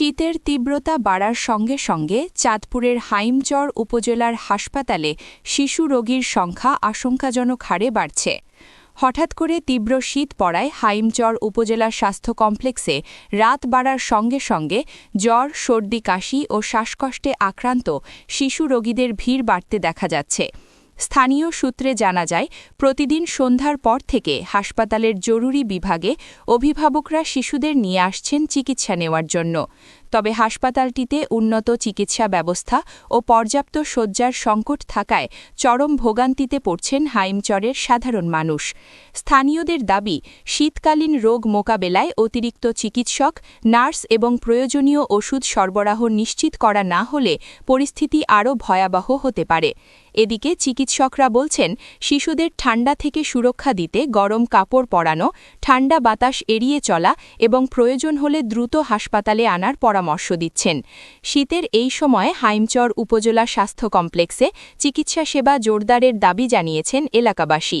শীতের তীব্রতা বাড়ার সঙ্গে সঙ্গে চাঁদপুরের হাইমচর উপজেলার হাসপাতালে শিশু রোগীর সংখ্যা আশঙ্কাজনক হারে বাড়ছে। হঠাৎ করে তীব্র শীত পড়ায় হাইমচর উপজেলা স্বাস্থ্য কমপ্লেক্সে রাত বাড়ার সঙ্গে সঙ্গে জ্বর, সর্দি, কাশি ও শ্বাসকষ্টে আক্রান্ত শিশু রোগীদের ভিড় বাড়তে দেখা যাচ্ছে। স্থানীয় সূত্রে জানা যায়, প্রতিদিন সন্ধ্যার পর থেকে হাসপাতালের জরুরি বিভাগে অভিভাবকরা শিশুদের নিয়ে আসছেন চিকিৎসা নেওয়ার জন্য। তবে হাসপাতালটিতে উন্নত চিকিৎসা ব্যবস্থা ও পর্যাপ্ত শয্যার সংকট থাকায় চরম ভোগান্তিতে পড়ছেন হাইমচরের সাধারণ মানুষ। স্থানীয়দের দাবি, শীতকালীন রোগ মোকাবেলায় অতিরিক্ত চিকিৎসক, নার্স এবং প্রয়োজনীয় ওষুধ সরবরাহ নিশ্চিত করা না হলে পরিস্থিতি আরও ভয়াবহ হতে পারে। এদিকে চিকিৎসকরা বলছেন, শিশুদের ঠান্ডা থেকে সুরক্ষা দিতে গরম কাপড় পরানো, ঠান্ডা বাতাস এড়িয়ে চলা এবং প্রয়োজন হলে দ্রুত হাসপাতালে আনার পরামর্শ দিচ্ছেন। শীতের এই সময় হাইমচর উপজেলা স্বাস্থ্য কমপ্লেক্সে চিকিৎসা সেবা জোরদারের দাবি জানিয়েছেন এলাকাবাসী।